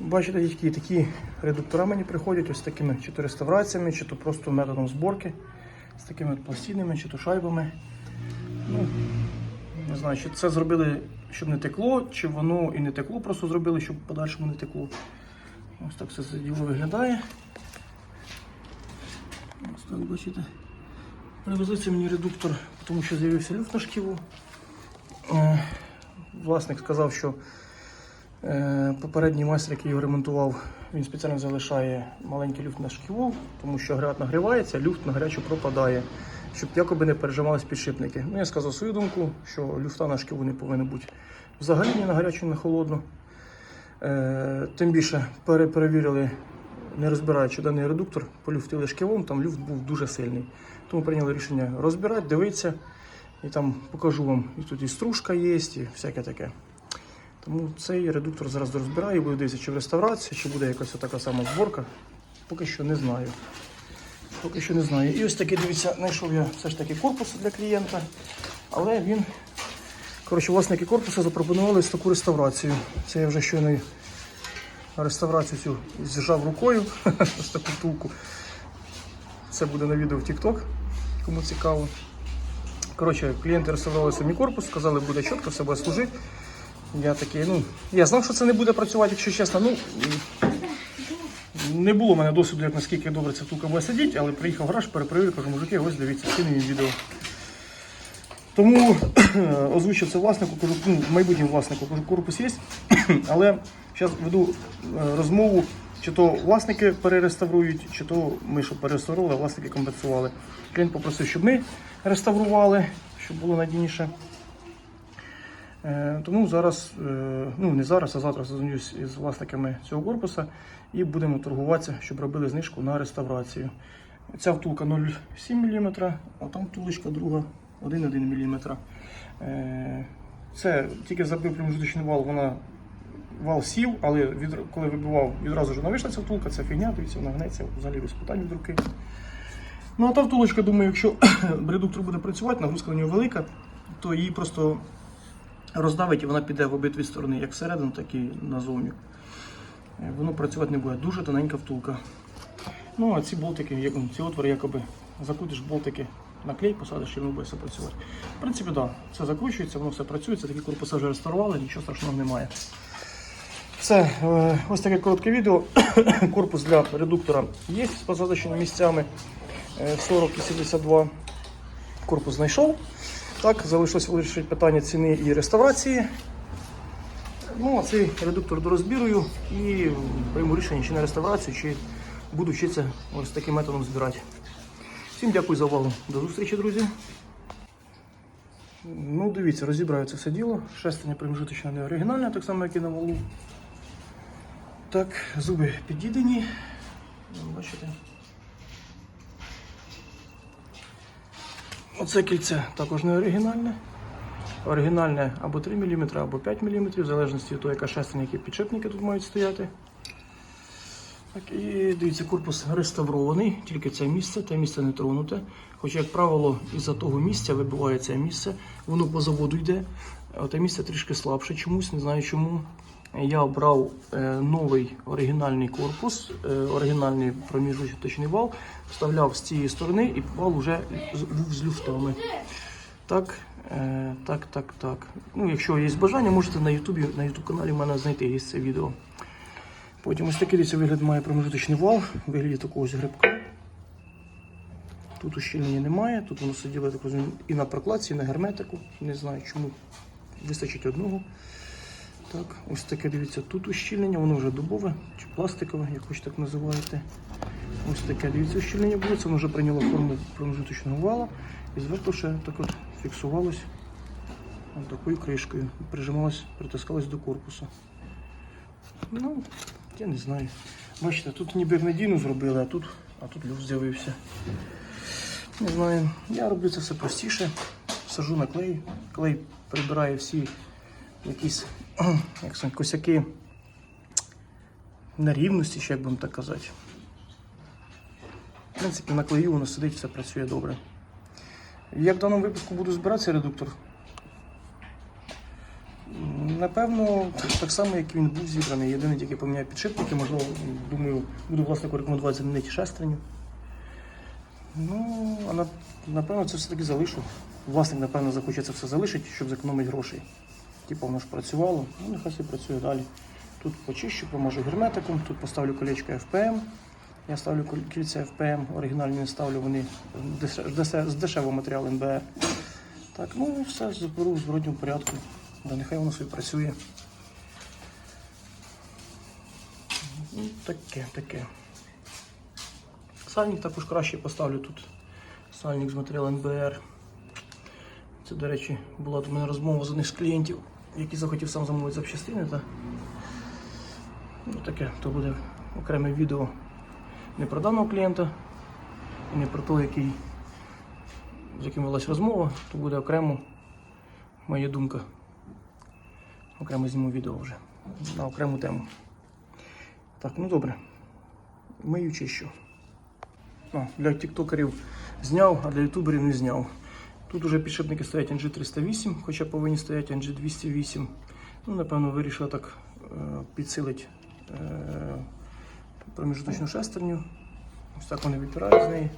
Бачите, які такі редуктора мені приходять ось такими чи то реставраціями, чи то просто методом зборки, з такими пластинами, чи то шайбами. Ну, не знаю, чи це зробили, щоб не текло, чи воно і не текло, просто зробили, щоб в подальшому не текло. Ось так все це діло виглядає. Ось так бачите. Привезли це мені редуктор, тому що з'явився люфт на шківу. Е, Власник сказав, що попередній майстер, який його ремонтував, він спеціально залишає маленький люфт на шківу, тому що агрегат нагрівається, люфт на гарячу пропадає, щоб якоби не пережимались підшипники. Ну, я сказав свою думку, що люфта на шківу не повинно бути взагалі ні на гарячу, ні на холодну. Е, тим більше пере- перевірили, не розбираючи даний редуктор, полюфтили шківом, там люфт був дуже сильний. Тому прийняли рішення розбирати, дивитися. І там покажу вам, і тут і стружка є, і всяке таке. Тому цей редуктор зараз розбираю буду дивитися, чи в реставрації, чи буде якась така сама зборка. Поки що не знаю. Поки що не знаю. І ось такий, дивіться, знайшов я все ж таки корпус для клієнта, але він. Коротше, власники корпусу запропонували таку реставрацію. Це я вже щойно реставрацію цю зжав рукою, ось таку втулку. Це буде на відео в TikTok, кому цікаво. Коротше, клієнти реставрували самі корпус, сказали, буде чітко, все буде служити. Я такий, ну, я знав, що це не буде працювати, якщо чесно. Ну, не було в мене досвіду, як наскільки добре ця втулка буде сидіти, але приїхав в гараж, перепровірив, кажу, мужики, ось дивіться, скину їм відео. Тому озвучив це власнику, кажу, ну, майбутньому власнику, кажу, корпус є, але зараз веду е, розмову, чи то власники перереставрують, чи то ми, що перереставрували, а власники компенсували. Клієнт попросив, щоб ми реставрували, щоб було надійніше. Е, Тому зараз, е, ну не зараз, а завтра зазвонюсь із власниками цього корпуса і будемо торгуватися, щоб робили знижку на реставрацію. Ця втулка 0,7 мм, а там втулочка друга 1,1 мм. Е, Це тільки забив промежуточний вал, вона вал сів, але від, коли вибивав, відразу ж вийшла ця втулка, це фігня, дивіться, вона гнеться взагалі без питань від руки. Ну а та втулочка, думаю, якщо редуктор буде працювати, нагрузка на нього велика, то її просто роздавить і вона піде в обидві сторони, як всередину, так і назовні. Е, Воно працювати не буде. Дуже тоненька втулка. Ну, а ці болтики, ці отвори, якоби закрутиш болтики на клей, посадиш і воно буде все працювати. В принципі, так, да, це закручується, воно все працює, це такі корпуси вже реставрували, нічого страшного немає. Все, е, ось таке коротке відео. Корпус для редуктора є з посадочними місцями е, 40 і 72. Корпус знайшов. Так, залишилось вирішити питання ціни і реставрації. Ну, а цей редуктор дорозбірую і прийму рішення чи на реставрацію, чи буду вчитися ось таким методом збирати. Всім дякую за увагу. До зустрічі, друзі. Ну, дивіться, розібраю це все діло. Шестерня промежуточна не оригінальна, так само, як і на валу. Так, зуби під'їдені. Бачите. Оце кільце також не оригінальне. Оригінальне або 3 мм, або 5 мм, в залежності від того, яка шестерня, які підшипники тут мають стояти. Так, і дивіться, корпус реставрований, тільки це місце, те місце не тронуте. Хоча, як правило, із-за того місця вибиває це місце, воно по заводу йде. А те місце трішки слабше чомусь, не знаю чому. Я обрав е, новий оригінальний корпус, е, оригінальний проміжуточний вал, вставляв з цієї сторони і вал вже був з люфтами. Так, е, так, так, так. Ну, якщо є бажання, можете на Ютубі, на Ютуб каналі в мене знайти є це відео. Потім ось такий дивіться, вигляд має промежуточний вал, вигляді такого ось грибка. Тут ущільнення немає, тут воно сиділо так розумію, і на прокладці, і на герметику. Не знаю, чому вистачить одного. Так, ось таке дивіться, тут ущільнення, воно вже дубове чи пластикове, як хоч так називаєте. Ось таке дивіться ущільнення було, це воно вже прийняло форму промежуточного вала і зверху ще так от фіксувалось ось такою кришкою. Прижималось, притискалось до корпусу. Ну, я не знаю. Бачите, тут ніби надійно зробили, а тут, а тут люфт з'явився. Не знаю. Я роблю це все простіше. Сажу на клей. Клей прибирає всі якісь як це, косяки нерівності, ще як будемо так казати. В принципі, на клею воно сидить, все працює добре. Я в даному випадку буду збирати цей редуктор. Напевно, так само, як він був зібраний. Єдине тільки поміняв підшипники, можливо, думаю, буду власнику рекомендувати замінити шестерню. Ну, а напевно, це все-таки залишу. Власник, напевно, захоче це все залишити, щоб зекономити грошей. Типу, воно ж працювало, ну нехай собі працює далі. Тут почищу, поможу герметиком, тут поставлю колечко FPM. Я ставлю кільця FPM, оригінальні не ставлю, вони з дешевого матеріалу НБР. Так, ну і все, зберу в зворотньому порядку. Да, нехай воно собі працює. Ну, таке, таке. Сальник також краще поставлю тут. Сальник з матеріалу НБР. Це, до речі, була до мене розмова з одним з клієнтів, який захотів сам замовити запчастини. Та... Ну, таке, то буде окреме відео не про даного клієнта, і не про того, який, з яким велась розмова, то буде окремо моя думка. Окремо зніму відео вже на окрему тему. Так, ну добре. Мию чищу. А, для тіктокерів зняв, а для ютуберів не зняв. Тут уже підшипники стоять NG308, хоча повинні стояти NG208. Ну, напевно, вирішили так е, підсилити е, проміжуточну шестерню. Ось так вони випирають з неї.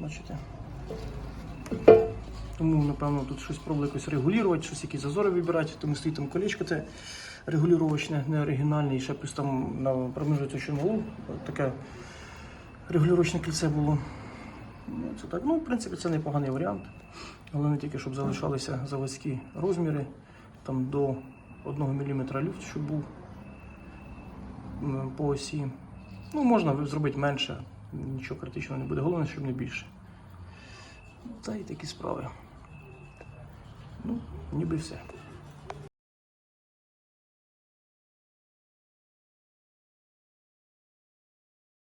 Бачите? Тому, напевно, тут щось пробую якось регулювати, щось якісь зазори вибирати, тому стоїть там колечко це регулювачне, не оригінальне, і ще плюс там на проміжуточному таке регулювачне кільце було. Це так. Ну, в принципі, це непоганий варіант. Головне тільки, щоб залишалися заводські розміри, там до 1 мм люфт, щоб був по осі. Ну, можна зробити менше, нічого критичного не буде. Головне, щоб не більше. Та й такі справи. Ну, ніби все.